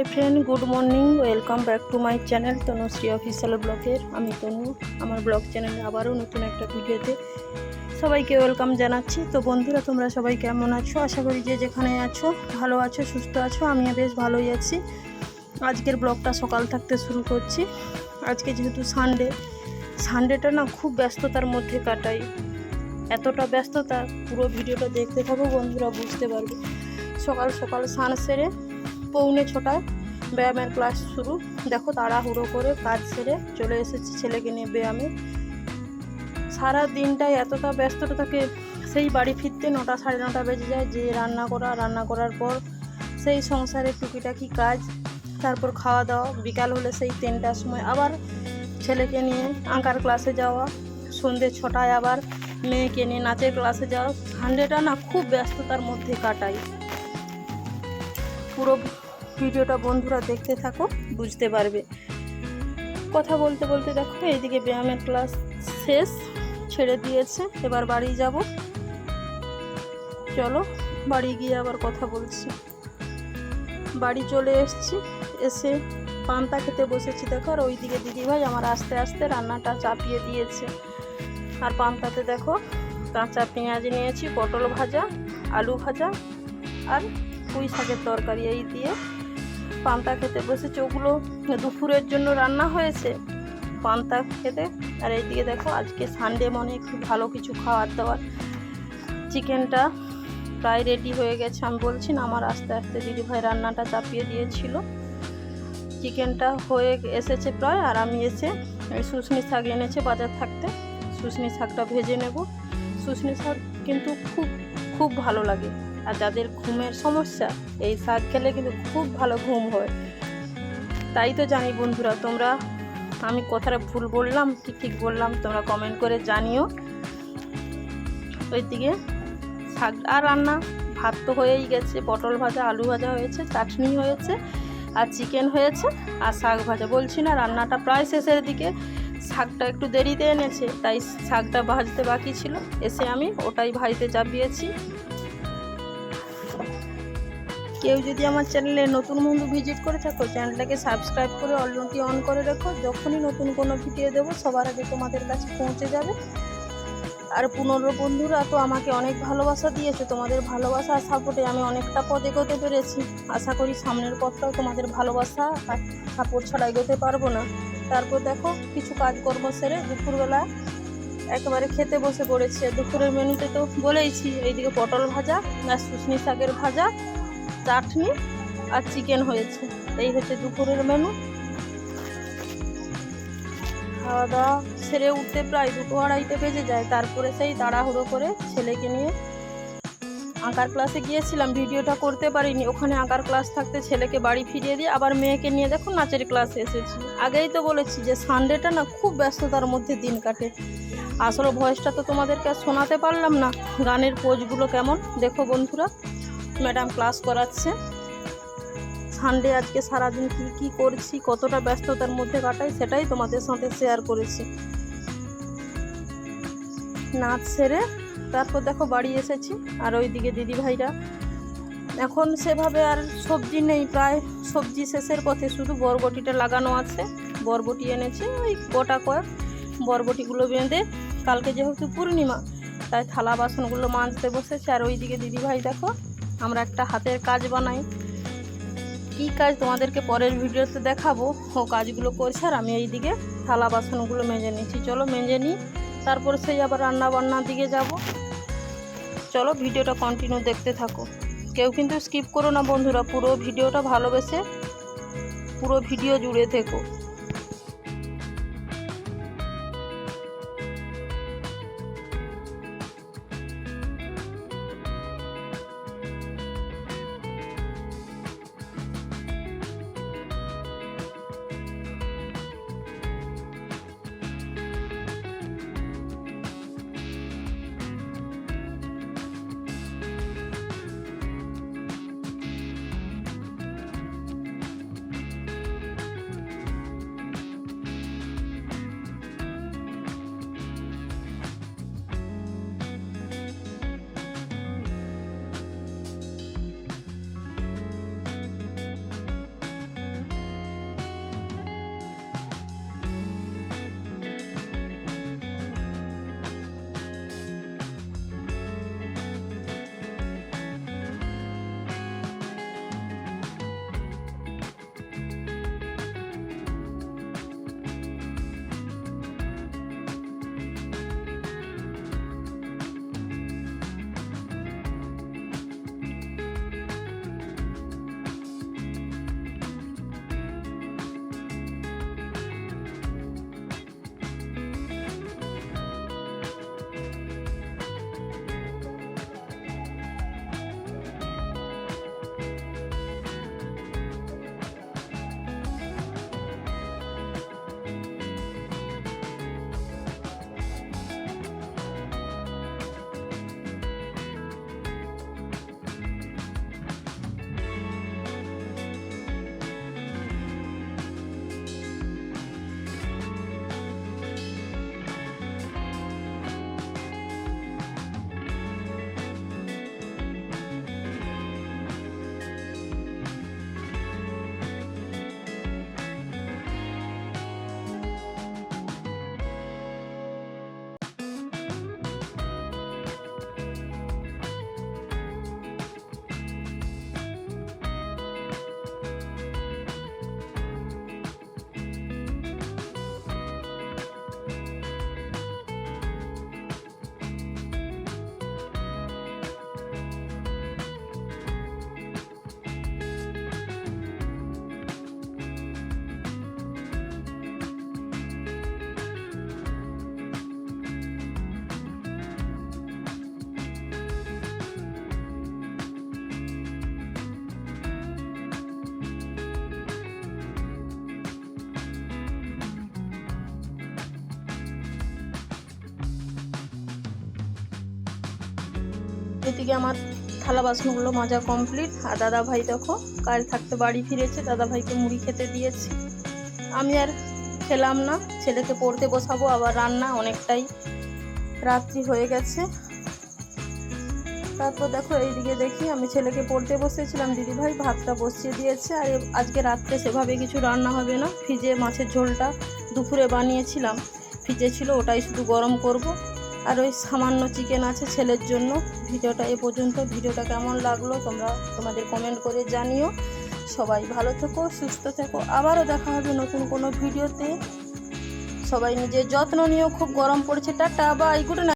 Hi friend, good morning, welcome back to my channel Tanushree official ব্লগের। আমি তনু, আমার blog চ্যানেলে আবারও নতুন একটা ভিডিওতে সবাইকে ওয়েলকাম জানাচ্ছি। তো বন্ধুরা, তোমরা সবাই কেমন আছো? আশা করি যে যেখানে আছো, ভালো আছো, সুস্থ আছো, আমিও বেশ ভালোই আছি। আজকের ব্লগটা সকাল থাকতে শুরু করছি। আজকে যেহেতু সানডে সানডেটা না খুব ব্যস্ততার মধ্যে কাটাই। এতটা ব্যস্ততা, পুরো ভিডিওটা দেখতে থাকো, বন্ধুরা বুঝতে পারবে। সকাল সকাল সান সেরে পৌনে ছটায় ব্যায়ামের ক্লাস শুরু। দেখো তাড়াহুড়ো করে কাজ সেরে চলে এসেছি ছেলেকে নিয়ে ব্যায়ামে। সারা দিনটাই এতটা ব্যস্ততা থাকে, সেই বাড়ি ফিরতে নটা সাড়ে নটা বেজে যায় যে রান্না করা, রান্না করার পর সেই সংসারে টুকিটাকি কাজ, তারপর খাওয়া দাওয়া, বিকাল হলে সেই তিনটার সময় আবার ছেলেকে নিয়ে আঁকার ক্লাসে যাওয়া সন্ধ্যে ছটায় আবার মেয়েকে নিয়ে নাচের ক্লাসে যাওয়া। সানডেটা না খুব ব্যস্ততার মধ্যে কাটাই। পুরো ভিডিওটা বন্ধুরা দেখতে থাকো, বুঝতে পারবে। কথা বলতে বলতে দেখো, এইদিকে ব্যায়ামের ক্লাস শেষ, ছেড়ে দিয়েছে, এবার বাড়ি যাব। চলো, বাড়ি গিয়ে আবার কথা বলছি। বাড়ি চলে এসেছি, এসে পান্তা খেতে বসেছি। দেখো, আর ওইদিকে দিদিভাই আমার আস্তে আস্তে রান্নাটা চাপিয়ে দিয়েছে। আর পান্তাতে দেখো, কাঁচা পেঁয়াজ নিয়েছি, পটল ভাজা, আলু ভাজা, আর পুঁই শাকের তরকারি এই দিয়ে পান্তা খেতে বসেছে। ওগুলো দুপুরের জন্য রান্না হয়েছে। পান্তা খেতে। আর এইদিকে দেখো, আজকে সানডে মনে একটু ভালো কিছু খাওয়ার দাওয়ার। চিকেনটা প্রায় রেডি হয়ে গেছে। আমি বলছি না, আমার আস্তে আস্তে দিদিভাই রান্নাটা চাপিয়ে দিয়েছিল। চিকেনটা হয়ে এসেছে প্রায়। আর আমি এসে শুশনি শাক এনেছে বাজার থাকতে। শুশনি শাকটা ভেজে নেব। শুশনি শাক কিন্তু খুব খুব ভালো লাগে। আর যাদের ঘুমের সমস্যা, এই শাক খেলে কিন্তু খুব ভালো ঘুম হয়। তাই তো জানি বন্ধুরা, তোমরা, আমি কথাটা ভুল বললাম, কি ঠিক বললাম, তোমরা কমেন্ট করে জানিও। ওইদিকে শাক আর রান্না, ভাত তো হয়েই গেছে, পটল ভাজা, আলু ভাজা হয়েছে, চাটনি হয়েছে, আর চিকেন হয়েছে, আর শাক ভাজা। বলছি না, রান্নাটা প্রায় শেষের দিকে। শাকটা একটু দেরিতে এনেছে, তাই শাকটা ভাজতে বাকি ছিল। এসে আমি ওটাই ভাজতে চাপিয়েছি। কেউ যদি আমার চ্যানেলে নতুন বন্ধু ভিজিট করে থাকো, চ্যানেলটাকে সাবস্ক্রাইব করে অলরেডি অন করে রেখো। যখনই নতুন কোনো ভিডিও দেবো, সবার আগে তোমাদের কাছে পৌঁছে যাবে। আর পুনর্র বন্ধুরা তো আমাকে অনেক ভালোবাসা দিয়েছে, তোমাদের ভালোবাসা আর সাপোর্টে আমি অনেকটা পথ এগোতে পেরেছি। আশা করি সামনের পথটাও তোমাদের ভালোবাসা আর সাপোর্ট ছাড়া এগোতে পারব না। তারপর দেখো, কিছু কাজকর্ম সেরে দুপুরবেলা একেবারে খেতে বসে পড়েছে। দুপুরের মেনুতে তো বলেইছি, এইদিকে পটল ভাজা আর শুশনি শাকের ভাজা। চাটনি আর চিকেন হয়েছে। এই হচ্ছে দুপুরের মেনু খাওয়া দাওয়া সেরে উঠতে প্রায় দুটো আড়াইতে বেজে যায়। তারপরে সেই তাড়াহুড়ো করে ছেলেকে নিয়ে আঁকার ক্লাসে গিয়েছিলাম। ভিডিওটা করতে পারিনি। ওখানে আঁকার ক্লাস থাকতে ছেলেকে বাড়ি ফিরিয়ে দিয়ে আবার মেয়েকে নিয়ে দেখো নাচের ক্লাসে এসেছি। আগেই তো বলেছি যে সানডেটা না খুব ব্যস্ততার মধ্যে দিন কাটে। আসলে ভয়েসটা তো তোমাদেরকে শোনাতে পারলাম না। গানের পোজগুলো কেমন? দেখো বন্ধুরা। ম্যাডাম ক্লাস করাচ্ছে। সানডে আজকে সারাদিন কী কী করছি, কতটা ব্যস্ততার মধ্যে কাটাই সেটাই তোমাদের সাথে শেয়ার করেছি। নাচ সেরে তারপর দেখো বাড়ি এসেছি, আর ওইদিকে দিদিভাইরা এখন সেভাবে আর সবজি নেই, প্রায় সবজি শেষের পথে শুধু বরবটিটা লাগানো আছে। বরবটি এনেছে, ওই গোটা কয়েক বরবটিগুলো বেঁধে, কালকে যেহেতু পূর্ণিমা, তাই থালা বাসনগুলো মাজতে বসেছে, আর ওইদিকে দিদিভাই দেখো আমরা একটা হাতের কাজ বানাই। কী কাজ তোমাদেরকে পরের ভিডিওতে দেখাবো? ও কাজগুলো করছে আর আমি এইদিকে থালা বাসনগুলো মেজে নিচ্ছি। চলো মেজে নিই, তারপর সেই আবার রান্না বান্নার দিকে যাব। চলো ভিডিওটা কন্টিনিউ দেখতে থাকো। কেউ কিন্তু স্কিপ করো না বন্ধুরা, পুরো ভিডিওটা ভালোবেসে পুরো ভিডিও জুড়ে থেকো। ওইদিকে আমার থালা বাসনগুলো মাজা কমপ্লিট আর দাদা ভাই দেখো, কাল থাকতে বাড়ি ফিরেছে দাদা ভাইকে মুড়ি খেতে দিয়েছি। আমি আর খেলাম না, ছেলেকে পড়তে বসাবো, আবার রান্না অনেকটাই রাত্রি হয়ে গেছে। তারপর দেখো এইদিকে দেখি, আমি ছেলেকে পড়তে বসেছিলাম দিদিভাই ভাতটা বসিয়ে দিয়েছে, আর আজকে রাত্রে সেভাবে কিছু রান্না হবে না। ফ্রিজে মাছের ঝোলটা দুপুরে বানিয়েছিলাম। ফ্রিজে ছিল, ওটাই শুধু গরম করব। আর ওই সামান্য চিকেন আছে ছেলের জন্য। ভিডিওটা এ পর্যন্ত। ভিডিওটা কেমন লাগল তোমরা তোমাদের কমেন্ট করে জানিও। সবাই ভালো থেকো, সুস্থ থেকো। আবারও দেখা হবে নতুন কোনো ভিডিওতে। সবাই নিজের যত্ন নিয়েও খুব গরম পড়েছে। Tata bye good night